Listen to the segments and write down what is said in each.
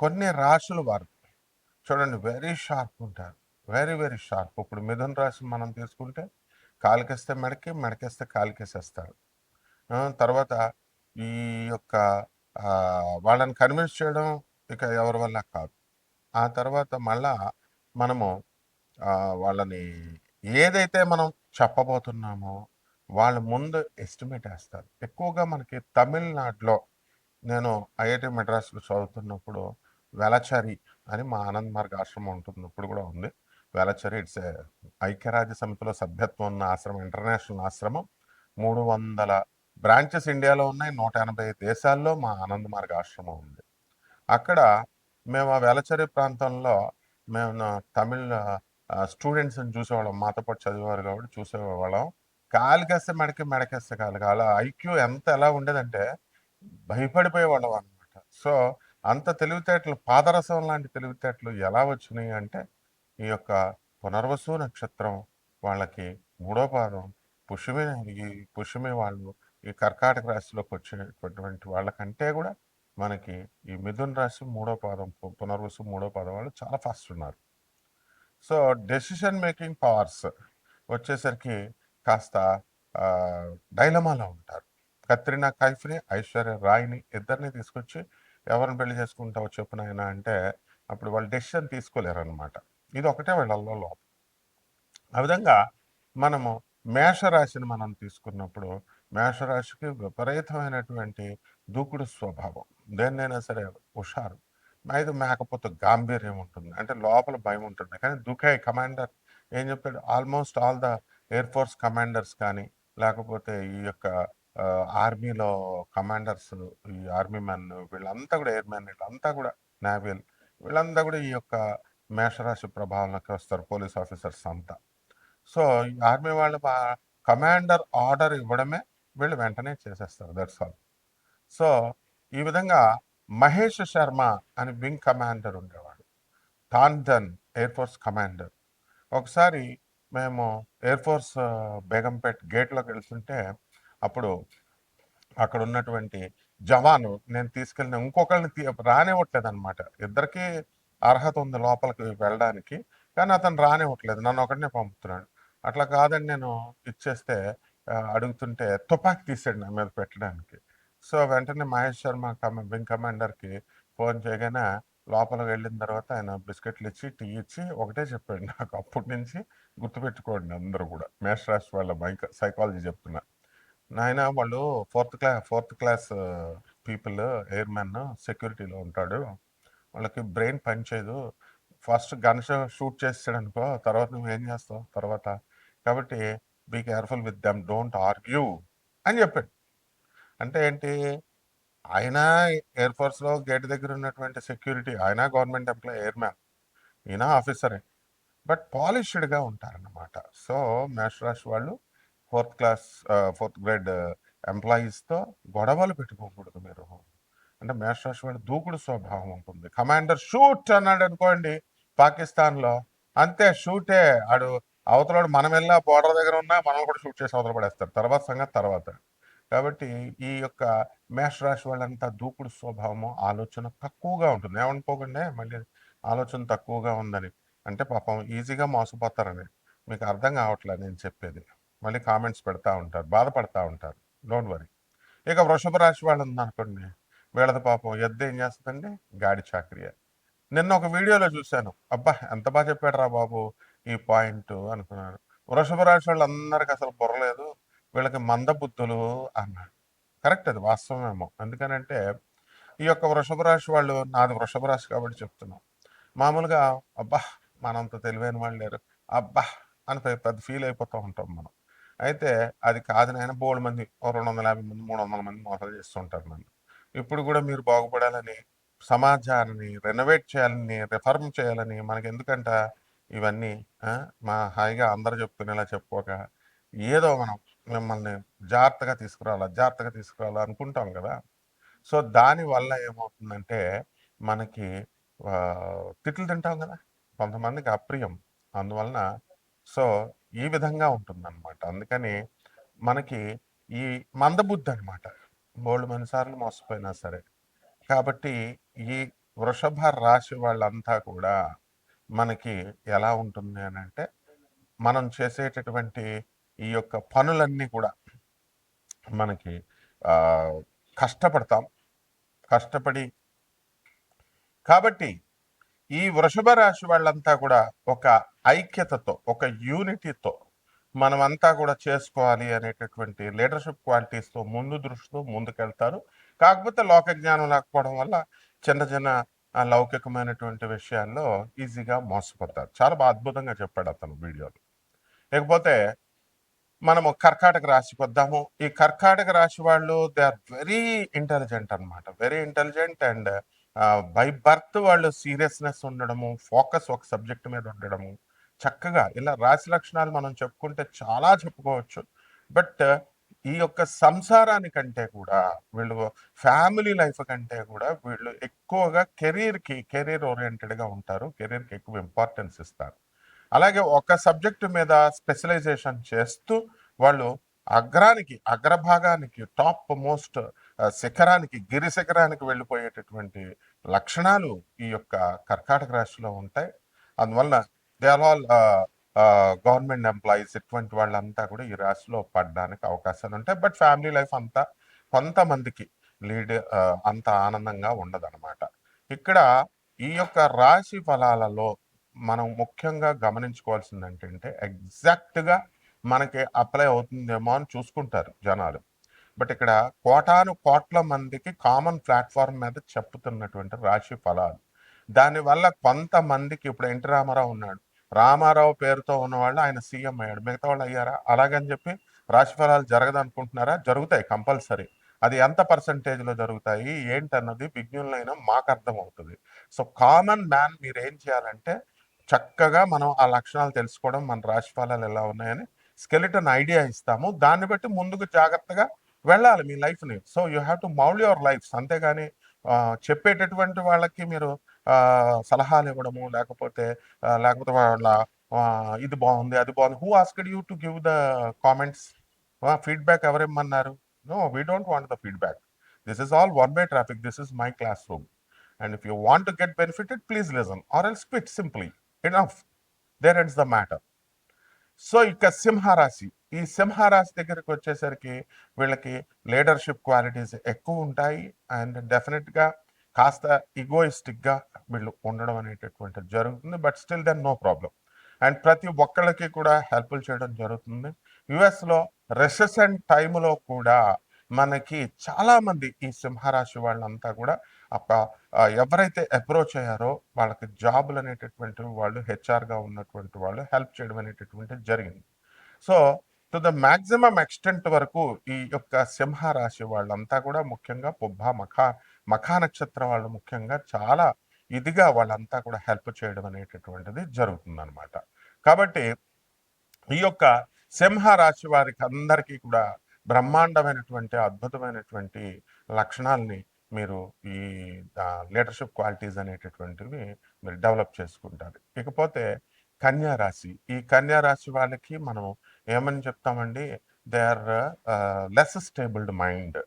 కొన్ని రాశులు వారు. చూడండి వెరీ షార్ప్ ఉంటారు. వెరీ వెరీ షార్ప్ ఇప్పుడు మిథున రాశి మనం తీసుకుంటే కాలికేస్తే మెడకి మెడకేస్తే కాలికేసేస్తారు తర్వాత ఈ యొక్క వాళ్ళని కన్విన్స్ చేయడం ఇక ఎవరి వల్ల కాదు. ఆ తర్వాత మళ్ళా మనము వాళ్ళని ఏదైతే మనం చెప్పబోతున్నామో వాళ్ళ ముందు ఎస్టిమేట్ వేస్తారు. ఎక్కువగా మనకి తమిళనాడులో నేను ఐఐటి మెడ్రాస్లో చదువుతున్నప్పుడు వెలచరి అని మా ఆనంద్ మార్గ్ ఆశ్రమం ఉంటుంది. ఇప్పుడు కూడా ఉంది. వెలచరి ఇట్స్ ఏ ఐక్యరాజ్య సమితిలో సభ్యత్వం ఉన్న ఆశ్రమం ఇంటర్నేషనల్ ఆశ్రమం. మూడు వందల బ్రాంచెస్ ఇండియాలో ఉన్నాయి. నూట ఎనభై దేశాల్లో మా ఆనంద్ మార్గ్ ఆశ్రమం ఉంది. అక్కడ మేము ఆ వెలచరి ప్రాంతంలో మేము తమిళ స్టూడెంట్స్ని చూసేవాళ్ళం. మాతో పాటు చదివేవారు కాబట్టి చూసేవాళ్ళం. కాలికేస్తే మెడకి మెడకేస్తే కాలు. కాల ఐక్యూ ఎంత ఎలా ఉండేదంటే భయపడిపోయేవాళ్ళం అనమాట సో అంత తెలివితేటలు పాదరసం లాంటి తెలివితేటలు ఎలా వచ్చినాయి అంటే ఈ యొక్క పునర్వసు నక్షత్రం వాళ్ళకి మూడో పాదం పుష్యమి ఈ పుష్యమి వాళ్ళు ఈ కర్కాటక రాశిలోకి వచ్చేటటువంటి వాళ్ళకంటే కూడా మనకి ఈ మిథున్ రాశి మూడో పాదం పు- పునర్వసు మూడో పాదం వాళ్ళు చాలా ఫాస్ట్ ఉన్నారు. సో డెసిషన్ మేకింగ్ పవర్స్ వచ్చేసరికి కాస్త డైలమాలో ఉంటారు. కత్రినా కైఫ్ని ఐశ్వర్య రాయ్ని ఇద్దరిని తీసుకొచ్చి ఎవరిని పెళ్ళి చేసుకుంటావు చెప్పు నాయనా అంటే అప్పుడు వాళ్ళు డెసిషన్ తీసుకోలేరు అనమాట ఇది ఒకటే వాళ్ళల్లో లోపం ఆ విధంగా మనము మేషరాశిని మనం తీసుకున్నప్పుడు మేషరాశికి విపరీతమైనటువంటి దూకుడు స్వభావం. దేన్నైనా సరే హుషారు. అయితే మేకపోతే గాంభీర్యం ఉంటుంది. అంటే లోపల భయం ఉంటుంది. కానీ దుఃఖే కమాండర్ ఏం చెప్పాడు? Almost all the air force commanders కానీ లేకపోతే ఈ యొక్క ఆర్మీలో కమాండర్స్ ఈ ఆర్మీ మ్యాన్ వీళ్ళంతా కూడా ఎయిర్ వీళ్ళంతా కూడా నావీల్ వీళ్ళంతా కూడా ఈ యొక్క మేషరాశి ప్రభావంలోకి వస్తారు పోలీస్ ఆఫీసర్స్ అంతా. సో ఈ ఆర్మీ వాళ్ళు కమాండర్ ఆర్డర్ ఇవ్వడమే వీళ్ళు వెంటనే చేసేస్తారు దట్స్ ఆల్. సో ఈ విధంగా మహేష్ శర్మ అని వింగ్ కమాండర్ ఉండేవాడు. Tandon air force commander. ఒకసారి మేము ఎయిర్ ఫోర్స్ బేగంపేట్ గేట్లోకి వెళ్తుంటే అప్పుడు అక్కడ ఉన్నటువంటి జవాను నేను తీసుకెళ్ళిన ఇంకొకరిని తీ రానివ్వట్లేదు అనమాట ఇద్దరికి అర్హత ఉంది లోపలికి వెళ్ళడానికి కానీ అతను రానివ్వట్లేదు. నన్ను ఒకటినే పంపుతున్నాడు. అట్లా కాదని నేను ఇచ్చేస్తే అడుగుతుంటే తుపాకీ తీసాడు నా మీద పెట్టడానికి. సో వెంటనే మహేష్ శర్మ కమ వింగ్ కమాండర్కి ఫోన్ చేయగానే లోపలికి వెళ్ళిన తర్వాత ఆయన బిస్కెట్లు ఇచ్చి టీ ఇచ్చి ఒకటే చెప్పాడు నాకు. అప్పటి నుంచి గుర్తుపెట్టుకోండి అందరూ కూడా. మేష్ రాశి వాళ్ళ మైక సైకాలజీ చెప్తున్నా. నాయన వాళ్ళు fourth class fourth class people air man సెక్యూరిటీలో ఉంటాడు. వాళ్ళకి బ్రెయిన్ పనిచేయదు ఫస్ట్ గన్ షూట్ చేస్తాడు అనుకో తర్వాత నువ్వు ఏం చేస్తావు? తర్వాత కాబట్టి be careful with them don't argue అని చెప్పాడు. అంటే ఏంటి? ఆయన ఎయిర్ ఫోర్స్లో గేట్ దగ్గర ఉన్నటువంటి సెక్యూరిటీ ఆయన గవర్నమెంట్ ఎంప్లాయ్ ఎయిర్ మ్యాన్ ఈయన ఆఫీసరే. బట్ పాలిష్డ్గా ఉంటారన్నమాట. సో మేష్ రాశి వాళ్ళు ఫోర్త్ క్లాస్ ఫోర్త్ గ్రేడ్ ఎంప్లాయీస్తో గొడవలు పెట్టుకోకూడదు మీరు. అంటే మేషరాశి వాడి దూకుడు స్వభావం ఉంటుంది. కమాండర్ షూట్ అన్నాడు అనుకోండి పాకిస్తాన్లో. అంతే షూటే. ఆడు అవతలడు మనం వెళ్ళినా బోర్డర్ దగ్గర ఉన్నా మనం కూడా షూట్ చేసి అవతల పడేస్తారు. తర్వాత సంగతి తర్వాత. కాబట్టి ఈ యొక్క మేషరాశి వాళ్ళంతా దూకుడు స్వభావము ఆలోచన తక్కువగా ఉంటుంది. ఏమనుకోకండి మళ్ళీ ఆలోచన తక్కువగా ఉందని. అంటే పాపం ఈజీగా మోసపోతారని. మీకు అర్థం కావట్లేదు నేను చెప్పేది. మళ్ళీ కామెంట్స్ పెడతా ఉంటారు బాధపడతా ఉంటారు. డోంట్ వరీ ఇక వృషభ రాశి వాళ్ళు ఉందనుకోండి వీళ్ళది పాపం ఎద్దు ఏం చేస్తుందండి? గాడి చాకరీ నిన్న ఒక వీడియోలో చూశాను. అబ్బా ఎంత బాగా చెప్పాడు రా బాబు ఈ పాయింట్ అనుకున్నాను. వృషభ రాశి వాళ్ళు అందరికి అసలు బుర్రలేదు వీళ్ళకి మందబుద్ధులు అన్నాడు కరెక్ట్ అది వాస్తవమేమో. ఎందుకనంటే ఈ యొక్క వృషభ రాశి వాళ్ళు నాది వృషభ రాశి కాబట్టి చెప్తున్నాం. మామూలుగా అబ్బా మనంత తెలివైన వాళ్ళు లేరు. అబ్బా అని పెద్ద ఫీల్ అయిపోతూ ఉంటాం మనం. అయితే అది కాదు నాయన బోడు మంది రెండు వందల యాభై మంది మూడు వందల మంది మోసాలు చేస్తుంటారు నన్ను. ఇప్పుడు కూడా మీరు బాగుపడాలని సమాజాన్ని రెనోవేట్ చేయాలని రిఫార్మ్ చేయాలని మనకి ఎందుకంట ఇవన్నీ మా హాయిగా అందరు చెప్తునేలా చెప్పుకోక ఏదో మనం మిమ్మల్ని జాగ్రత్తగా తీసుకురావాలా జాగ్రత్తగా తీసుకురావాలా అనుకుంటాం కదా. సో దానివల్ల ఏమవుతుందంటే మనకి తిట్లు తింటాం కదా. కొంతమందికి అప్రియం. అందువలన సో ఈ విధంగా ఉంటుందన్నమాట. అందుకని మనకి ఈ మందబుద్ధి అనమాట బోల్డ్ మనిసార్లు మోసపోయినా సరే. కాబట్టి ఈ వృషభ రాశి వాళ్ళంతా కూడా మనకి ఎలా ఉంటుంది అని అంటే మనం చేసేటటువంటి ఈ యొక్క పనులన్నీ కూడా మనకి కష్టపడతాం. కష్టపడి కాబట్టి ఈ వృషభ రాశి వాళ్ళంతా కూడా ఒక ఐక్యతతో ఒక యూనిటీతో మనమంతా కూడా చేసుకోవాలి అనేటటువంటి లీడర్షిప్ క్వాలిటీస్తో ముందు దృష్టితో ముందుకెళ్తారు. కాకపోతే లోక జ్ఞానం లేకపోవడం వల్ల చిన్న చిన్న లౌకికమైనటువంటి విషయాల్లో ఈజీగా మోసపోతారు. చాలా బాగా అద్భుతంగా చెప్పాడు అతను వీడియోలో. లేకపోతే మనము కర్కాటక రాశికి వద్దాము. ఈ కర్కాటక రాశి వాళ్ళు దే ఆర్ వెరీ ఇంటెలిజెంట్ అన్నమాట. Very intelligent and by birth వాళ్ళు సీరియస్నెస్ ఉండడము ఫోకస్ ఒక సబ్జెక్ట్ మీద ఉండడము చక్కగా ఇలా రాశి లక్షణాలు మనం చెప్పుకుంటే చాలా చెప్పుకోవచ్చు. బట్ ఈ యొక్క సంసారానికంటే కూడా వీళ్ళు ఫ్యామిలీ లైఫ్ కంటే కూడా వీళ్ళు ఎక్కువగా కెరీర్కి కెరీర్ ఓరియంటెడ్గా ఉంటారు కెరీర్కి ఎక్కువ ఇంపార్టెన్స్ ఇస్తారు. అలాగే ఒక సబ్జెక్టు మీద స్పెషలైజేషన్ చేస్తూ వాళ్ళు అగ్రానికి అగ్రభాగానికి టాప్ మోస్ట్ శిఖరానికి గిరి శిఖరానికి వెళ్ళిపోయేటటువంటి లక్షణాలు ఈ యొక్క కర్కాటక రాశిలో ఉంటాయి. అందువలన they are all government employees ఇటువంటి వాళ్ళంతా కూడా ఈ రాశిలో పడడానికి అవకాశాలు ఉంటాయి. బట్ ఫ్యామిలీ లైఫ్ అంతా కొంతమందికి లీడ్ అంత ఆనందంగా ఉండదన్నమాట. ఇక్కడ ఈ యొక్క రాశి ఫలాలలో మనం ముఖ్యంగా గమనించుకోవాల్సింది ఏంటంటే ఎగ్జాక్ట్గా మనకి అప్లై అవుతుందేమో అని చూసుకుంటారు జనాలు. బట్ ఇక్కడ కోటాను కోట్ల మందికి కామన్ ప్లాట్ఫామ్ మీద చెప్పుతున్నటువంటి రాశి ఫలాలు. దానివల్ల కొంతమందికి ఇప్పుడు ఎన్టీ రామారావు ఉన్నాడు. రామారావు పేరుతో ఉన్నవాళ్ళు ఆయన సీఎం అయ్యాడు. మిగతా వాళ్ళు అయ్యారా? అలాగని చెప్పి రాశి ఫలాలు జరగదు అనుకుంటున్నారా జరుగుతాయి కంపల్సరీ. అది ఎంత పర్సంటేజ్లో జరుగుతాయి? ఏంటన్నది విజ్ఞులైనా మాకు అర్థమవుతుంది. సో కామన్ మ్యాన్ మీరు ఏం చేయాలంటే చక్కగా మనం ఆ లక్షణాలు తెలుసుకోవడం మన రాశి ఫలాలు ఎలా ఉన్నాయని స్కెలిటన్ ఐడియా ఇస్తాము. దాన్ని బట్టి ముందుకు జాగ్రత్తగా వెళ్ళాలి మీ లైఫ్ని. So you have to mould your lifes. అంతేగాని చెప్పేటటువంటి వాళ్ళకి మీరు సలహాలు ఇవ్వడము లేకపోతే లేకపోతే వాళ్ళ ఇది బాగుంది అది బాగుంది. Who asked you to give the comments feedback ఎవరేమన్నారు no we don't want the feedback this is all one way traffic this is my classroom and if you want to get benefited please listen or else quit simply enough there ends the matter so ఇక సింహరాశి. ఈ సింహరాశి దగ్గరికి వచ్చేసరికి వీళ్ళకి leadership qualities ఎక్కువ ఉంటాయి and డెఫినెట్గా కాస్త ఈగోయిస్టిక్గా వీళ్ళు ఉండడం అనేటటువంటిది జరుగుతుంది. But still then no problem and ప్రతి ఒక్కళ్ళకి కూడా హెల్ప్లు చేయడం జరుగుతుంది. యుఎస్లో రెసెషన్ టైంలో కూడా మనకి చాలామంది ఈ సింహరాశి వాళ్ళంతా కూడా ఎవరైతే అప్రోచ్ అయ్యారో వాళ్ళకి జాబులు అనేటటువంటి వాళ్ళు హెచ్ఆర్గా ఉన్నటువంటి వాళ్ళు హెల్ప్ చేయడం అనేటటువంటిది జరిగింది. So to the maximum extent వరకు ఈ యొక్క సింహరాశి వాళ్ళంతా కూడా ముఖ్యంగా పుబ్బ మఖా మఖా నక్షత్రం వాళ్ళు ముఖ్యంగా చాలా ఇదిగా వాళ్ళంతా కూడా హెల్ప్ చేయడం అనేటటువంటిది జరుగుతుందన్నమాట. కాబట్టి ఈ యొక్క సింహ రాశి వారికి అందరికీ కూడా బ్రహ్మాండమైనటువంటి అద్భుతమైనటువంటి లక్షణాలని మీరు ఈ లీడర్షిప్ క్వాలిటీస్ అనేటటువంటివి మీరు డెవలప్ చేసుకుంటారు. ఇకపోతే కన్యా రాశి ఈ కన్యా రాశి వాళ్ళకి మనం ఏమని చెప్తామండి? They are less stabled mind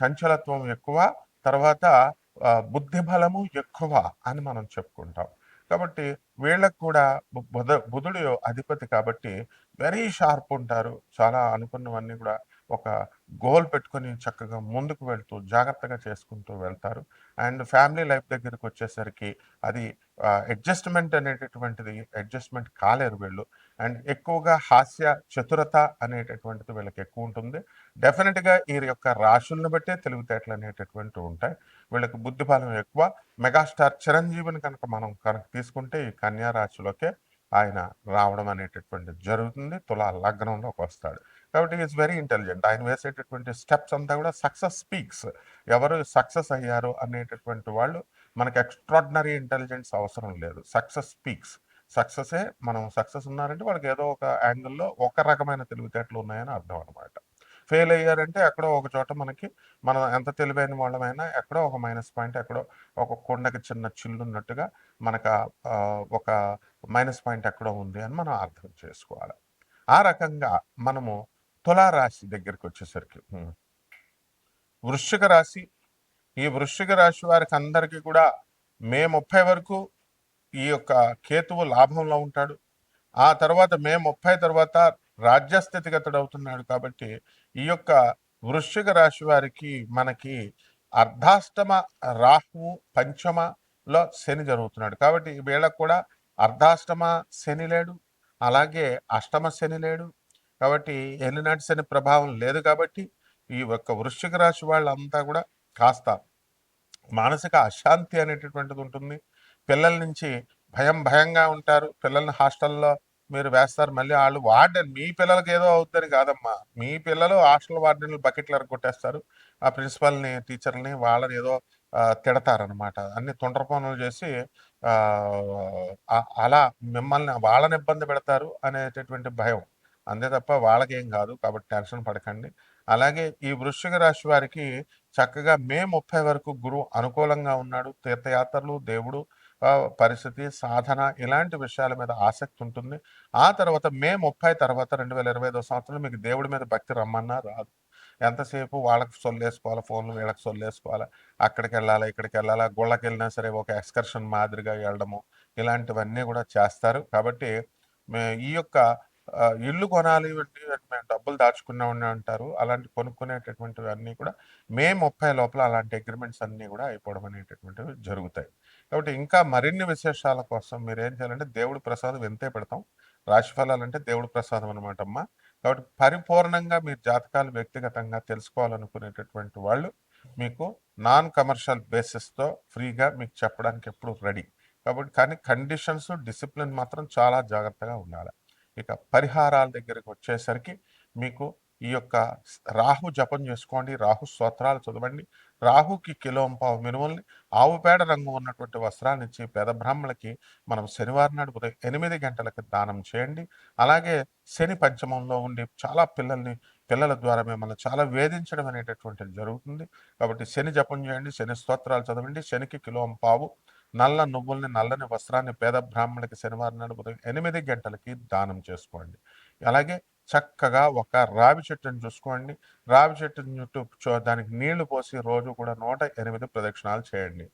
సంచలత్వం ఎక్కువ తర్వాత బుద్ధి బలము ఎక్కువ అని మనం చెప్పుకుంటాం. కాబట్టి వీళ్ళకు కూడా బుధ బుధుడు అధిపతి కాబట్టి వెరీ షార్ప్ ఉంటారు. చాలా అనుకున్నవన్నీ కూడా ఒక గోల్ పెట్టుకొని చక్కగా ముందుకు వెళ్తూ జాగ్రత్తగా చేసుకుంటూ వెళ్తారు. అండ్ ఫ్యామిలీ లైఫ్ దగ్గరికి వచ్చేసరికి అది అడ్జస్ట్మెంట్ అనేటటువంటిది అడ్జస్ట్మెంట్ కాలేరు వీళ్ళు. అండ్ ఎక్కువగా హాస్య చతురత అనేటటువంటిది వీళ్ళకి ఎక్కువ ఉంటుంది. డెఫినెట్గా ఈ యొక్క రాశులను బట్టే తెలివితేటలు అనేటటువంటివి ఉంటాయి. వీళ్ళకి బుద్ధి బలం ఎక్కువ. మెగాస్టార్ చిరంజీవిని కనుక మనం కనుక తీసుకుంటే ఈ కన్యా రాశిలోకే ఆయన రావడం అనేటటువంటిది జరుగుతుంది. తులా లగ్నంలోకి వస్తాడు. కాబట్టి ఈజ్ వెరీ ఇంటెలిజెంట్ ఆయన వేసేటటువంటి స్టెప్స్ అంతా కూడా సక్సెస్ స్పీక్స్ ఎవరు సక్సెస్ అయ్యారు అనేటటువంటి వాళ్ళు మనకి ఎక్స్ట్రాడినరీ ఇంటెలిజెన్స్ అవసరం లేదు. సక్సెస్ స్పీక్స్ సక్సెసే మనం సక్సెస్ ఉన్నారంటే వాళ్ళకి ఏదో ఒక యాంగిల్లో ఒక రకమైన తెలివితేటలు ఉన్నాయని అర్థం అనమాట ఫెయిల్ అయ్యారంటే ఎక్కడో ఒక చోట మనకి మనం ఎంత తెలివైన వాళ్ళమైనా ఎక్కడో ఒక మైనస్ పాయింట్ ఎక్కడో ఒక కొండకి చిన్న చిల్లున్నట్టుగా మనకు ఒక మైనస్ పాయింట్ ఎక్కడో ఉంది అని మనం అర్థం చేసుకోవాలి. ఆ రకంగా మనము తులారాశి దగ్గరికి వచ్చేసరికి వృశ్చిక రాశి. ఈ వృశ్చిక రాశి వారికి అందరికీ కూడా మే ముప్పై వరకు ఈ యొక్క కేతువు లాభంలో ఉంటాడు. ఆ తర్వాత మే ముప్పై తర్వాత రాజ్యస్థితిగతుడు అవుతున్నాడు కాబట్టి ఈ యొక్క వృశ్చిక రాశి వారికి మనకి అర్ధాష్టమ రాహువు పంచమలో శని జరుగుతున్నాడు. కాబట్టి వీళ్ళకు కూడా అర్ధాష్టమ శని లేడు. అలాగే అష్టమ శని లేడు. కాబట్టి ఎల్లినాటి అనే ప్రభావం లేదు కాబట్టి ఈ యొక్క వృశ్చిక రాశి వాళ్ళంతా కూడా కాస్త మానసిక అశాంతి అనేటటువంటిది ఉంటుంది. పిల్లల నుంచి భయం భయంగా ఉంటారు. పిల్లల్ని హాస్టల్లో మీరు వేస్తారు. మళ్ళీ వాళ్ళు వార్డెన్ మీ పిల్లలకి ఏదో అవుతుందని కాదమ్మా. మీ పిల్లలు హాస్టల్ వార్డెన్లు బకెట్లు కొట్టేస్తారు ఆ ప్రిన్సిపల్ని టీచర్ని వాళ్ళని ఏదో తిడతారనమాట అన్ని తొండ్రపనులు చేసి అలా మిమ్మల్ని వాళ్ళని ఇబ్బంది పెడతారు అనేటటువంటి భయం. అంతే తప్ప వాళ్ళకేం కాదు కాబట్టి టెన్షన్ పడకండి. అలాగే ఈ వృశ్చిక రాశి వారికి చక్కగా మే ముప్పై వరకు గురువు అనుకూలంగా ఉన్నాడు. తీర్థయాత్రలు దేవుడు పరిస్థితి సాధన ఇలాంటి విషయాల మీద ఆసక్తి ఉంటుంది. ఆ తర్వాత మే ముప్పై తర్వాత రెండు వేల ఇరవై ఐదో సంవత్సరం మీకు దేవుడి మీద భక్తి రమ్మన్నా రాదు. ఎంతసేపు వాళ్ళకి సొల్లేసుకోవాలి ఫోన్లు వీళ్ళకి సొల్లేసుకోవాలి అక్కడికి వెళ్ళాలా ఇక్కడికి వెళ్ళాలా గుళ్ళకి వెళ్ళినా సరే ఒక ఎక్స్కర్షన్ మాదిరిగా వెళ్ళడము ఇలాంటివన్నీ కూడా చేస్తారు. కాబట్టి మే- ఈ యొక్క ఆ, ఇల్లు కొనాలి అంటే మేము డబ్బులు దాచుకున్నామని అంటారు. అలాంటి కొనుక్కునేటటువంటివి అన్నీ కూడా మే ముప్పై లోపల అలాంటి అగ్రిమెంట్స్ అన్నీ కూడా అయిపోవడం అనేటటువంటివి జరుగుతాయి. కాబట్టి ఇంకా మరిన్ని విశేషాల కోసం మీరు ఏం చేయాలంటే దేవుడి ప్రసాదం ఎంతే పెడతాం? రాశి అంటే దేవుడి ప్రసాదం అనమాట అమ్మా కాబట్టి పరిపూర్ణంగా మీరు జాతకాలు వ్యక్తిగతంగా తెలుసుకోవాలనుకునేటటువంటి వాళ్ళు మీకు నాన్ కమర్షియల్ బేసిస్తో ఫ్రీగా మీకు చెప్పడానికి ఎప్పుడు రెడీ కాబట్టి కానీ కండిషన్స్ డిసిప్లిన్ మాత్రం చాలా జాగ్రత్తగా ఉండాలి. ఇక పరిహారాల దగ్గరకు వచ్చేసరికి మీకు ఈ యొక్క రాహు జపం చేసుకోండి రాహు స్తోత్రాలు చదవండి రాహుకి కిలోంపావు మినుముల్ని ఆవు పేడ రంగు ఉన్నటువంటి వస్త్రాన్ని ఇచ్చి పేద బ్రాహ్మణులకి మనం శనివారం నాడు ఉదయం ఎనిమిది గంటలకు దానం చేయండి. అలాగే శని పంచమంలో ఉండి చాలా పిల్లల్ని పిల్లల ద్వారా మిమ్మల్ని చాలా వేధించడం అనేటటువంటిది జరుగుతుంది. కాబట్టి శని జపం చేయండి శని స్తోత్రాలు చదవండి శనికి కిలోంపావు పావు నల్ల నువ్వుల్ని నల్లని వస్త్రాన్ని పేద బ్రాహ్మణులకి శనివారం నాడు ఉదయం ఎనిమిది గంటలకి దానం చేసుకోండి. అలాగే చక్కగా ఒక రావి చెట్టును చూసుకోండి. రావి చెట్టు చుట్టూ చూ దానికి నీళ్ళు పోసి రోజు కూడా నూట ఎనిమిది ప్రదక్షిణాలు చేయండి.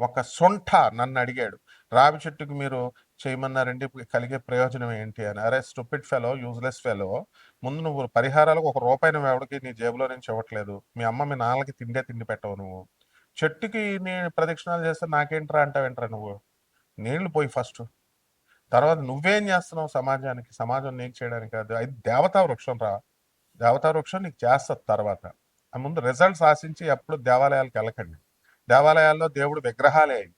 ఒక సొంఠ నన్ను అడిగాడు రావి చెట్టుకి మీరు చేయమన్నారండి కలిగే ప్రయోజనం ఏంటి? అని. అరే స్టూపిడ్ ఫెలో యూజ్లెస్ ఫెలో ముందు నువ్వు పరిహారాలకు ఒక రూపాయి నువ్వు ఎవడికి నీ జేబులో నుంచి ఇవ్వట్లేదు. మీ అమ్మ మీ నాన్నలకి తిండే తిండి పెట్టవు నువ్వు. చెట్టుకి నేను ప్రదక్షిణాలు చేస్తే నాకేంట్రా అంటావేంట్రా నువ్వు? నీళ్ళు పోయి ఫస్ట్. తర్వాత నువ్వేం చేస్తున్నావు సమాజానికి? సమాజం నీకు చేయడానికి కాదు. అది దేవతా వృక్షం రా. దేవతా వృక్షం నీకు చేస్తుంది తర్వాత. ఆ ముందు రిజల్ట్స్ ఆశించి ఎప్పుడు దేవాలయాలకు వెళ్ళకండి. దేవాలయాల్లో దేవుడు విగ్రహాలే అవి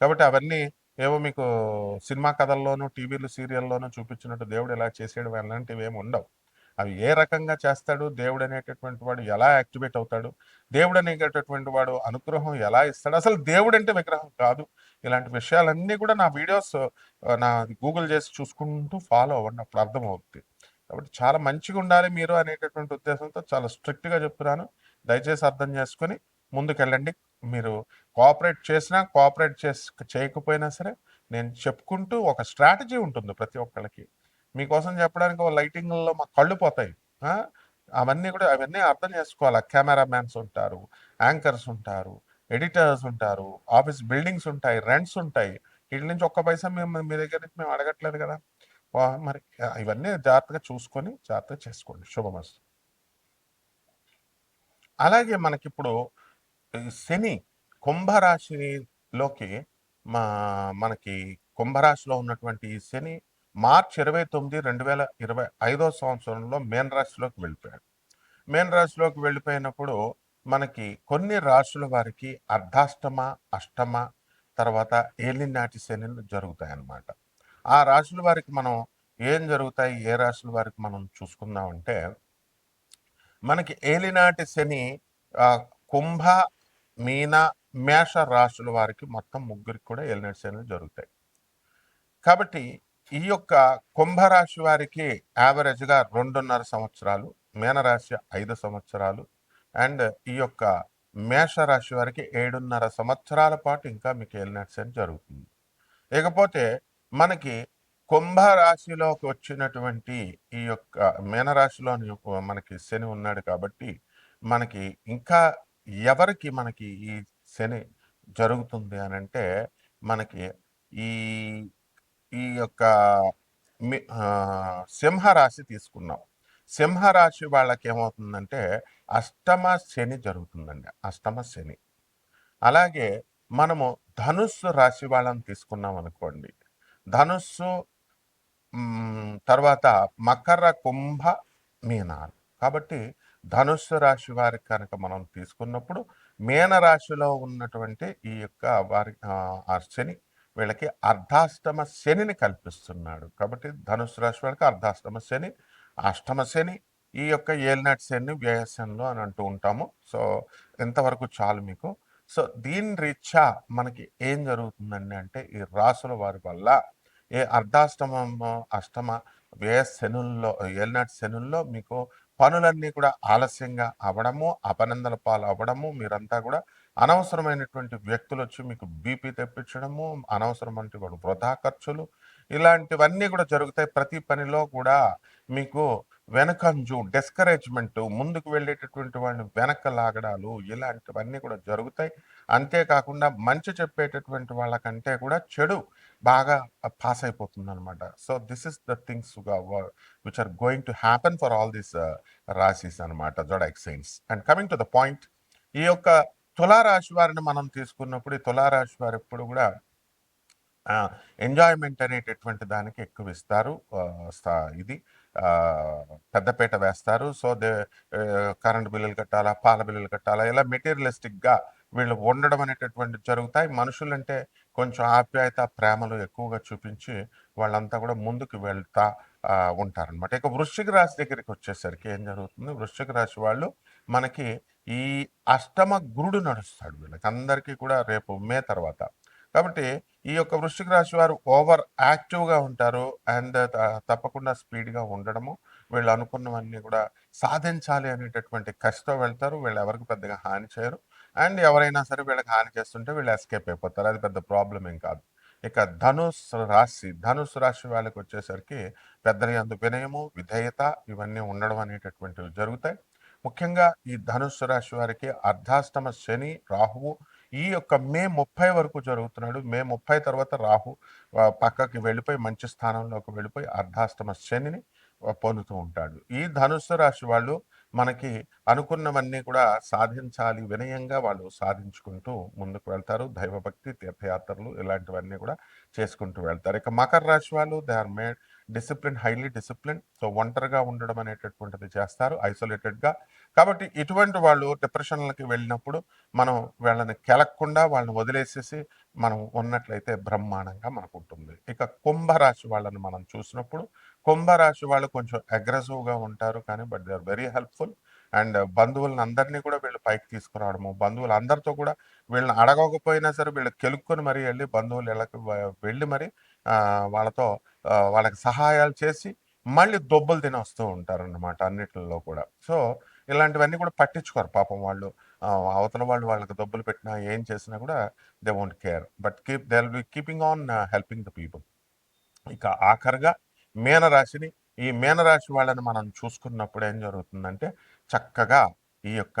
కాబట్టి అవన్నీ ఏవో మీకు సినిమా కథల్లోనూ టీవీలు సీరియల్లోనూ చూపించినట్టు దేవుడు ఇలా చేసేయడం అలాంటివి ఏమి ఉండవు. అవి ఏ రకంగా చేస్తాడు దేవుడు అనేటటువంటి వాడు ఎలా యాక్టివేట్ అవుతాడు దేవుడు అనేటటువంటి వాడు అనుగ్రహం ఎలా ఇస్తాడు? అసలు దేవుడు అంటే విగ్రహం కాదు. ఇలాంటి విషయాలన్నీ కూడా నా వీడియోస్ నా గూగుల్ చేసి చూసుకుంటూ ఫాలో అవ్వండి అప్పుడు అర్థమవుతుంది కాబట్టి చాలా మంచిగా ఉండాలి మీరు అనేటటువంటి ఉద్దేశంతో చాలా స్ట్రిక్ట్గా చెప్తున్నాను. దయచేసి అర్థం చేసుకొని ముందుకెళ్ళండి. మీరు కోఆపరేట్ చేసినా కోఆపరేట్ చేసి చేయకపోయినా సరే నేను చెప్పుకుంటూ ఒక స్ట్రాటజీ ఉంటుంది ప్రతి ఒక్కళ్ళకి. మీకోసం చెప్పడానికి ఒక లైటింగ్లో మా కళ్ళు పోతాయి. అవన్నీ కూడా అవన్నీ అర్థం చేసుకోవాలి. కెమెరా మ్యాన్స్ ఉంటారు యాంకర్స్ ఉంటారు ఎడిటర్స్ ఉంటారు ఆఫీస్ బిల్డింగ్స్ ఉంటాయి రెంట్స్ ఉంటాయి. వీటి నుంచి ఒక్క పైసా మేము మీ దగ్గర నుంచి మేము అడగట్లేదు కదా. మరి ఇవన్నీ జాగ్రత్తగా చూసుకొని జాగ్రత్తగా చేసుకోండి. శుభమస్తు. అలాగే మనకిప్పుడు శని కుంభరాశిలోకి మా మనకి కుంభరాశిలో ఉన్నటువంటి శని మార్చ్ ఇరవై తొమ్మిది రెండు వేల ఇరవై ఐదో సంవత్సరంలో మేన్ రాశిలోకి వెళ్ళిపోయాడు. మేన్ రాశిలోకి వెళ్ళిపోయినప్పుడు మనకి కొన్ని రాశుల వారికి అర్ధాష్టమ అష్టమ తర్వాత ఏలినాటి శనిలు జరుగుతాయి అన్నమాట ఆ రాశుల వారికి మనం ఏం జరుగుతాయి? ఏ రాశుల వారికి మనం చూసుకుందామంటే మనకి ఏలినాటి శని కుంభ మీన మేష రాశుల వారికి మొత్తం ముగ్గురికి కూడా ఏలినాటి శని జరుగుతాయి. కాబట్టి ఈ యొక్క కుంభరాశి వారికి యావరేజ్గా రెండున్నర సంవత్సరాలు మీనరాశి ఐదు సంవత్సరాలు అండ్ ఈ యొక్క మేషరాశి వారికి ఏడున్నర సంవత్సరాల పాటు ఇంకా మీకు వెళ్ళినట్టు శని జరుగుతుంది. ఇకపోతే మనకి కుంభరాశిలోకి వచ్చినటువంటి ఈ యొక్క మీనరాశిలోని మనకి శని ఉన్నాడు కాబట్టి మనకి ఇంకా ఎవరికి మనకి ఈ శని జరుగుతుంది అని అంటే మనకి ఈ ఈ యొక్క మి- సింహరాశి తీసుకున్నాం. సింహరాశి వాళ్ళకి ఏమవుతుందంటే అష్టమ శని జరుగుతుందండి. అష్టమ శని. అలాగే మనము ధనుస్సు రాశి వాళ్ళని తీసుకున్నాం అనుకోండి ధనుస్సు తర్వాత మకర కుంభ మీనాలు. కాబట్టి ధనుస్సు రాశి వారికి కనుక మనం తీసుకున్నప్పుడు మీన రాశిలో ఉన్నటువంటి ఈ యొక్క వారి ఆ శని వీళ్ళకి అర్ధాష్టమ శనిని కల్పిస్తున్నాడు. కాబట్టి ధనుసు రాశి వాళ్ళకి అర్ధాష్టమ శని అష్టమ శని ఈ యొక్క ఏలినాటి శని వ్యయశనిలో అని అంటూ ఉంటాము. సో ఇంతవరకు చాలు మీకు. సో దీని రీత్యా మనకి ఏం జరుగుతుందండి అంటే ఈ రాసుల వారి వల్ల ఏ అర్ధాష్టమ అష్టమ వ్యయ శనుల్లో ఏలినాటి శనుల్లో మీకు పనులన్నీ కూడా ఆలస్యంగా అవ్వడము అపనందల పాలు అవ్వడము మీరంతా కూడా అనవసరమైనటువంటి వ్యక్తులు వచ్చి మీకు బీపీ తెప్పించడము అనవసరమైన కూడా వృధా ఖర్చులు ఇలాంటివన్నీ కూడా జరుగుతాయి. ప్రతి పనిలో కూడా మీకు వెనకంజు డిస్కరేజ్మెంట్ ముందుకు వెళ్ళేటటువంటి వాళ్ళని వెనక లాగడాలు ఇలాంటివన్నీ కూడా జరుగుతాయి. అంతేకాకుండా మంచి చెప్పేటటువంటి వాళ్ళకంటే కూడా చెడు బాగా పాస్ అయిపోతుంది అనమాట so this is the things which are going to happen for all this రాసీస్ అనమాట zodiac signs and coming to the point ఈ యొక్క తులారాశి వారిని మనం తీసుకున్నప్పుడు ఈ తులారాశి వారు ఎప్పుడు కూడా ఎంజాయ్మెంట్ అనేటటువంటి దానికి ఎక్కువ ఇస్తారు. ఇది పెద్దపేట వేస్తారు. సో దే కరెంట్ బిల్లులు కట్టాలా పాల బిల్లులు కట్టాలా ఇలా మెటీరియలిస్టిక్గా వీళ్ళు ఉండడం అనేటటువంటి జరుగుతాయి. మనుషులంటే కొంచెం ఆప్యాయత ప్రేమలు ఎక్కువగా చూపించి వాళ్ళంతా కూడా ముందుకు వెళ్తా ఉంటారనమాట ఇక వృశ్చిక రాశి దగ్గరికి వచ్చేసరికి ఏం జరుగుతుంది? వృశ్చిక రాశి వాళ్ళు మనకి ఈ అష్టమ గురుడు నడుస్తాడు వీళ్ళకి. అందరికీ కూడా రేపు మే తర్వాత. కాబట్టి ఈ యొక్క వృశ్చిక రాశి వారు ఓవర్ యాక్టివ్గా ఉంటారు. అండ్ తప్పకుండా స్పీడ్గా ఉండడము వీళ్ళు అనుకున్నవన్నీ కూడా సాధించాలి అనేటటువంటి కసితో వెళ్తారు. వీళ్ళు ఎవరికి పెద్దగా హాని చేయరు. అండ్ ఎవరైనా సరే వీళ్ళకి హాని చేస్తుంటే వీళ్ళు ఎస్కేప్ అయిపోతారు. అది పెద్ద ప్రాబ్లం ఏం కాదు. ఇక ధనుస్ రాశి ధనుసు రాశి వాళ్ళకి వచ్చేసరికి పెద్దల యందు వినయము విధేయత ఇవన్నీ ఉండడం అనేటటువంటివి జరుగుతాయి. ముఖ్యంగా ఈ ధనుస్సు రాశి వారికి అర్ధాష్టమ శని రాహువు ఈ యొక్క మే ముప్పై వరకు జరుగుతున్నాడు. మే ముప్పై తర్వాత రాహు పక్కకి వెళ్ళిపోయి మంచి స్థానంలోకి వెళ్ళిపోయి అర్ధాష్టమ శనిని పొందుతూ ఉంటాడు. ఈ ధనుస్సు రాశి వాళ్ళు మనకి అనుకున్నవన్నీ కూడా సాధించాలి వినయంగా వాళ్ళు సాధించుకుంటూ ముందుకు వెళ్తారు. దైవభక్తి తీర్థయాత్రలు ఇలాంటివన్నీ కూడా చేసుకుంటూ వెళ్తారు. ఇక మకర రాశి వాళ్ళు they are made discipline highly discipline. So ఒంటరిగా ఉండడం అనేటటువంటిది చేస్తారు ఐసోలేటెడ్గా. కాబట్టి ఇటువంటి వాళ్ళు డిప్రెషన్లకి వెళ్ళినప్పుడు మనం వాళ్ళని కెలక్కుండా వాళ్ళని వదిలేసేసి మనం ఉన్నట్లయితే బ్రహ్మాండంగా మనకు ఉంటుంది. ఇక కుంభరాశి వాళ్ళని మనం చూసినప్పుడు కుంభరాశి వాళ్ళు కొంచెం అగ్రెసివ్గా ఉంటారు కానీ but they are very helpful. And బంధువులను అందరినీ కూడా వీళ్ళు పైకి తీసుకురావడము బంధువులు అందరితో కూడా వీళ్ళని అడగకపోయినా సరే వీళ్ళు కెలుక్కొని మరీ వెళ్ళి బంధువులు ఇళ్ళకి వెళ్ళి మరి వాళ్ళతో వాళ్ళకి సహాయాలు చేసి మళ్ళీ దొబ్బలు తిని వస్తూ ఉంటారు అన్నమాట అన్నిటిలో కూడా. సో ఇలాంటివన్నీ కూడా పట్టించుకోరు. పాపం వాళ్ళు అవతల వాళ్ళు వాళ్ళకి దొబ్బలు పెట్టినా ఏం చేసినా కూడా they won't care. But keep they will be keeping on helping the people. ఇక ఆఖరిగా మీనరాశిని ఈ మీనరాశి వాళ్ళని మనం చూసుకున్నప్పుడు ఏం జరుగుతుందంటే చక్కగా ఈ యొక్క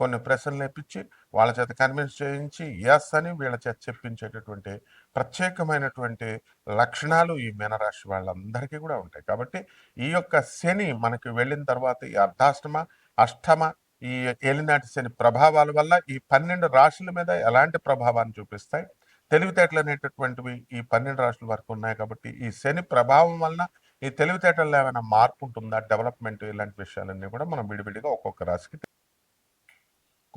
కొన్ని ప్రశ్నలు నేర్పించి వాళ్ళ చేత కన్విన్స్ చేయించి ఎస్ అని వీళ్ళ చేత చెప్పించేటటువంటి ప్రత్యేకమైనటువంటి లక్షణాలు ఈ మీనరాశి వాళ్ళందరికీ కూడా ఉంటాయి. కాబట్టి ఈ యొక్క శని మనకి వెళ్ళిన తర్వాత ఈ అర్ధాష్టమ అష్టమ ఈ ఏలినాటి శని ప్రభావాల వల్ల ఈ పన్నెండు రాశుల మీద ఎలాంటి ప్రభావాన్ని చూపిస్తాయి? తెలివితేటలు అనేటటువంటివి ఈ పన్నెండు రాశుల వరకు ఉన్నాయి కాబట్టి ఈ శని ప్రభావం వలన ఈ తెలివితేటల్లో ఏమైనా మార్పు ఉంటుందా? డెవలప్మెంట్ ఇలాంటి విషయాలన్నీ కూడా మనం విడివిడిగా ఒక్కొక్క రాశికి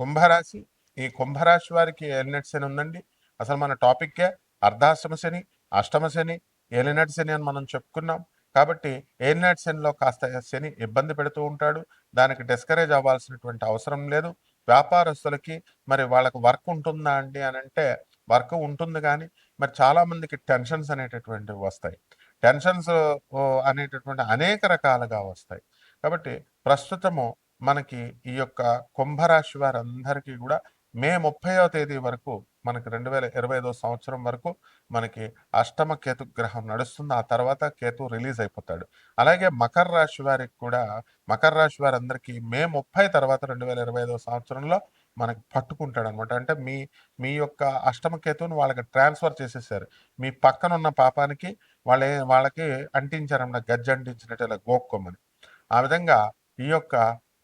కుంభరాశి ఈ కుంభరాశి వారికి ఏలినటి శని ఉందండి? అసలు మన టాపిక్కే అర్ధాష్టమ శని అష్టమ శని ఏలినటి శని అని మనం చెప్పుకున్నాం. కాబట్టి ఏలినటి శనిలో కాస్త శని ఇబ్బంది పెడుతూ ఉంటాడు దానికి డిస్కరేజ్ అవ్వాల్సినటువంటి అవసరం లేదు. వ్యాపారస్తులకి మరి వాళ్ళకి వర్క్ ఉంటుందా అండి అని అంటే వర్క్ ఉంటుంది కానీ మరి చాలామందికి టెన్షన్స్ అనేటటువంటివి వస్తాయి. టెన్షన్స్ అనేటటువంటి అనేక రకాలుగా వస్తాయి. కాబట్టి ప్రస్తుతము మనకి ఈ యొక్క కుంభరాశి వారందరికీ కూడా మే ముప్పైవ తేదీ వరకు మనకి రెండు వేల ఇరవై ఐదో సంవత్సరం వరకు మనకి అష్టమ కేతు గ్రహం నడుస్తుంది. ఆ తర్వాత కేతు రిలీజ్ అయిపోతాడు. అలాగే మకర రాశి వారికి కూడా మకర రాశి వారందరికీ మే ముప్పై తర్వాత రెండు వేల ఇరవై ఐదో సంవత్సరంలో మనకి పట్టుకుంటాడు అనమాట అంటే మీ మీ యొక్క అష్టమ కేతువుని వాళ్ళకి ట్రాన్స్ఫర్ చేసేసారు. మీ పక్కన ఉన్న పాపానికి వాళ్ళే వాళ్ళకి అంటించారన్నమాట గజ్జ అంటించినట్టు ఇలా గోక్కోమని. ఆ విధంగా ఈ యొక్క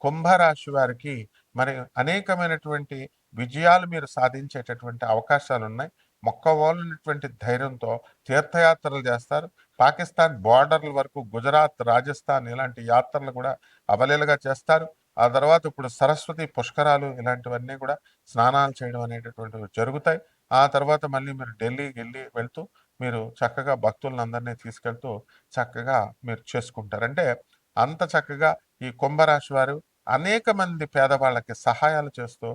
కుంభరాశి వారికి మరి అనేకమైనటువంటి విజయాలు మీరు సాధించేటటువంటి అవకాశాలు ఉన్నాయి మొక్కవోలనటువంటి ధైర్యంతో తీర్థయాత్రలు చేస్తారు. పాకిస్తాన్ బార్డర్ల వరకు గుజరాత్ రాజస్థాన్ ఇలాంటి యాత్రలు కూడా అవలీలగా చేస్తారు. ఆ తర్వాత ఇప్పుడు సరస్వతి పుష్కరాలు ఇలాంటివన్నీ కూడా స్నానాలు చేయడం అనేటటువంటివి జరుగుతాయి. ఆ తర్వాత మళ్ళీ మీరు ఢిల్లీ వెళ్ళి వెళ్తూ మీరు చక్కగా భక్తులను అందరినీ తీసుకెళ్తూ చక్కగా మీరు చేసుకుంటారు. అంటే అంత చక్కగా ఈ కుంభరాశి వారు అనేక మంది పేదవాళ్ళకి సహాయాలు చేస్తూ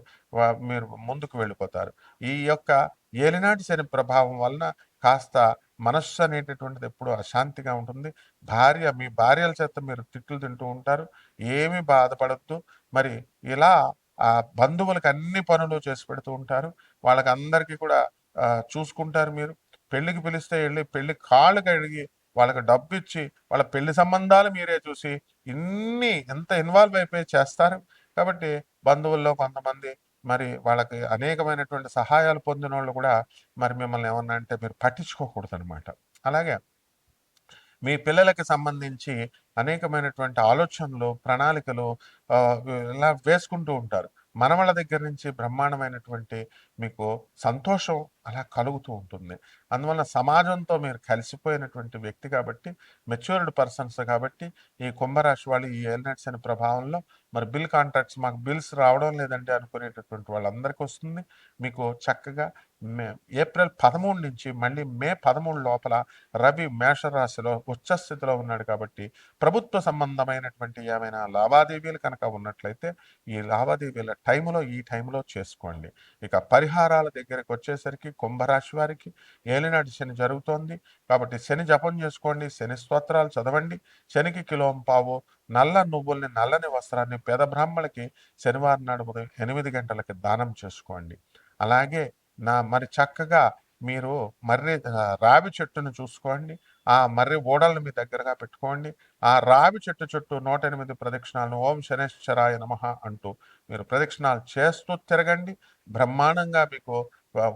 మీరు ముందుకు వెళ్ళిపోతారు. ఈ యొక్క ఏలినాటి శని ప్రభావం వలన కాస్త మనస్సు అనేటటువంటిది ఎప్పుడు అశాంతిగా ఉంటుంది. భార్య మీ భార్యల చేత మీరు తిట్లు తింటూ ఉంటారు. ఏమి బాధపడద్దు. మరి ఇలా ఆ బంధువులకు అన్ని పనులు చేసి పెడుతూ ఉంటారు. వాళ్ళకి అందరికీ కూడా చూసుకుంటారు మీరు. పెళ్ళికి పిలిస్తే వెళ్ళి పెళ్ళి కాళ్ళు కడిగి వాళ్ళకి డబ్బు ఇచ్చి వాళ్ళ పెళ్ళి సంబంధాలు మీరే చూసి ఇన్ని ఎంత ఇన్వాల్వ్ అయిపోయి చేస్తారు. కాబట్టి బంధువుల్లో కొంతమంది మరి వాళ్ళకి అనేకమైనటువంటి సహాయాలు పొందిన వాళ్ళు కూడా మరి మిమ్మల్ని ఏమన్నా అంటే మీరు పట్టించుకోకూడదు అనమాట అలాగే మీ పిల్లలకి సంబంధించి అనేకమైనటువంటి ఆలోచనలు ప్రణాళికలు ఇలా వేసుకుంటూ ఉంటారు. మనవళ్ళ దగ్గర నుంచి బ్రహ్మాండమైనటువంటి మీకు సంతోషం అలా కలుగుతూ ఉంటుంది. అందువల్ల సమాజంతో మీరు కలిసిపోయినటువంటి వ్యక్తి కాబట్టి మెచ్యూర్డ్ పర్సన్స్ కాబట్టి ఈ కుంభరాశి వాళ్ళు ఈ ఎల్నెట్స్ అనే ప్రభావంలో మరి బిల్ కాంట్రాక్ట్స్ మాకు బిల్స్ రావడం లేదంటే అనుకునేటటువంటి వాళ్ళందరికీ వస్తుంది. మీకు చక్కగా మే ఏప్రిల్ పదమూడు నుంచి మళ్ళీ మే పదమూడు లోపల రవి మేషరాశిలో ఉచ్చస్థితిలో ఉన్నాడు కాబట్టి ప్రభుత్వ సంబంధమైనటువంటి ఏమైనా లావాదేవీలు కనుక ఉన్నట్లయితే ఈ లావాదేవీల టైంలో ఈ టైంలో చేసుకోండి. ఇక పరిహారాల దగ్గరకు వచ్చేసరికి కుంభరాశి వారికి ఏలినాటి శని జరుగుతోంది. కాబట్టి శని జపం చేసుకోండి శని స్తోత్రాలు చదవండి. శనికి కిలోం పావు నల్ల నువ్వుల్ని నల్లని వస్త్రాన్ని పేద బ్రాహ్మణులకి శనివారం నాడు ఉదయం ఎనిమిది గంటలకి దానం చేసుకోండి. అలాగే నా మరి చక్కగా మీరు మర్రి రావి చెట్టును చూసుకోండి. ఆ మర్రి ఓడలను మీ దగ్గరగా పెట్టుకోండి. ఆ రావి చెట్టు చుట్టూ నూట ఎనిమిది ప్రదక్షిణాలను ఓం శనేశ్వరాయ నమ అంటూ మీరు ప్రదక్షిణాలు చేస్తూ తిరగండి. బ్రహ్మాండంగా మీకు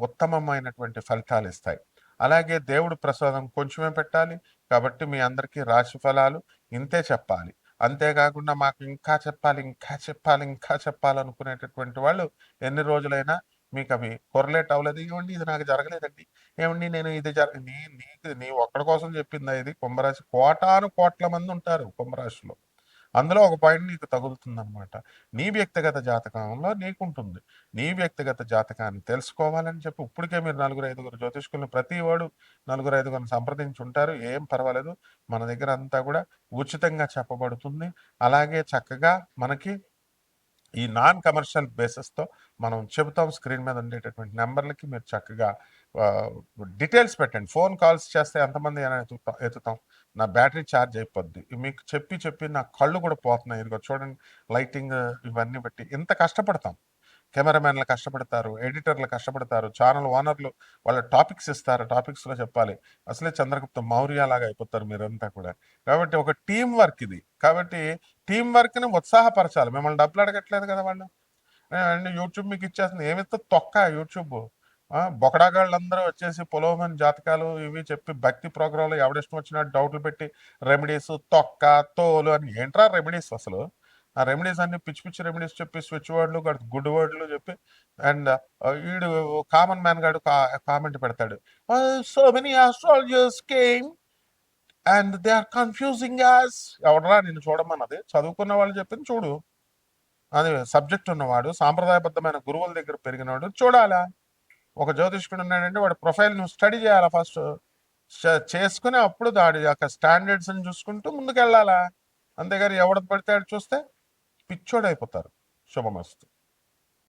ఉత్తమమైనటువంటి ఫలితాలు ఇస్తాయి. అలాగే దేవుడు ప్రసాదం కొంచెమే పెట్టాలి. కాబట్టి మీ అందరికీ రాశి ఫలాలు ఇంతే చెప్పాలి. అంతేకాకుండా మాకు ఇంకా చెప్పాలి ఇంకా చెప్పాలి ఇంకా చెప్పాలనుకునేటటువంటి వాళ్ళు ఎన్ని రోజులైనా మీకు అవి కొరలేట్ అవ్వలేదు. ఇవ్వండి ఇది నాకు జరగలేదండి. ఏమండి? నేను ఇది జర నీ నీకు నీ ఒక్కడి కోసం చెప్పిందా ఇది? కుంభరాశి కోటాను కోట్ల మంది ఉంటారు కుంభరాశిలో. అందులో ఒక పాయింట్ నీకు తగులుతుంది అనమాట నీ వ్యక్తిగత జాతకంలో నీకుంటుంది. నీ వ్యక్తిగత జాతకాన్ని తెలుసుకోవాలని చెప్పి ఇప్పటికే మీరు నలుగురు ఐదుగురు జ్యోతిష్కులను ప్రతి వాడు నలుగురు ఐదుగురు సంప్రదించి ఉంటారు ఏం పర్వాలేదు. మన దగ్గర అంతా కూడా ఉచితంగా చెప్పబడుతుంది. అలాగే చక్కగా మనకి ఈ నాన్ కమర్షియల్ బేసిస్తో మనం చెబుతాం స్క్రీన్ మీద ఉండేటటువంటి నెంబర్లకి మీరు చక్కగా డీటెయిల్స్ పెట్టండి. ఫోన్ కాల్స్ చేస్తే ఎంతమంది ఎత్తుతాం ఎత్తుతాం? నా బ్యాటరీ ఛార్జ్ అయిపోద్ది. మీకు చెప్పి చెప్పి నా కళ్ళు కూడా పోతున్నాయి. ఇదిగో చూడండి లైటింగ్ ఇవన్నీ బట్టి ఇంత కష్టపడతాం. కెమెరామెన్లు కష్టపడతారు ఎడిటర్లు కష్టపడతారు ఛానల్ ఓనర్లు వాళ్ళ టాపిక్స్ ఇస్తారు టాపిక్స్లో చెప్పాలి. అసలే చంద్రగుప్త మౌర్య లాగా అయిపోతారు మీరంతా కూడా. కాబట్టి ఒక టీం వర్క్ ఇది. కాబట్టి టీం వర్క్ని ఉత్సాహపరచాలి. మిమ్మల్ని డబ్బులు అడగట్లేదు కదా వాళ్ళు. అండ్ యూట్యూబ్ మీకు ఇచ్చేస్తుంది. ఏమిస్తే తొక్క యూట్యూబ్. బొకడాగాళ్ళందరూ వచ్చేసి పొలవమని జాతకాలు ఇవి చెప్పి భక్తి ప్రోగ్రాంలు ఎవడిష్టం వచ్చినా డౌట్లు పెట్టి రెమెడీస్ తొక్క తోలు అని ఏంట్రా రెమెడీస్ అసలు? ఆ రెమెడీస్ అన్ని పిచ్చి పిచ్చి రెమెడీస్ చెప్పి స్విచ్ వర్డ్లు గుడ్ వర్డ్లు చెప్పి అండ్ వీడు కామన్ మ్యాన్ గాడు కామెంట్ పెడతాడు. So many astrologers came and they are confusing as ఎవడరా నేను చూడమన్నది? చదువుకున్న వాళ్ళు చెప్పింది చూడు. అది సబ్జెక్ట్ ఉన్నవాడు సాంప్రదాయబద్ధమైన గురువుల దగ్గర పెరిగినవాడు చూడాలా? ఒక జ్యోతిష్కుడు ఉన్నాడంటే వాడు ప్రొఫైల్ నువ్వు స్టడీ చేయాలా ఫస్ట్ చేసుకుని అప్పుడు దాడి యొక్క స్టాండర్డ్స్ని చూసుకుంటూ ముందుకెళ్ళాలా? అంతేగాని ఎవడ పడితే చూస్తే పిచ్చోడైపోతారు శుభమస్తు.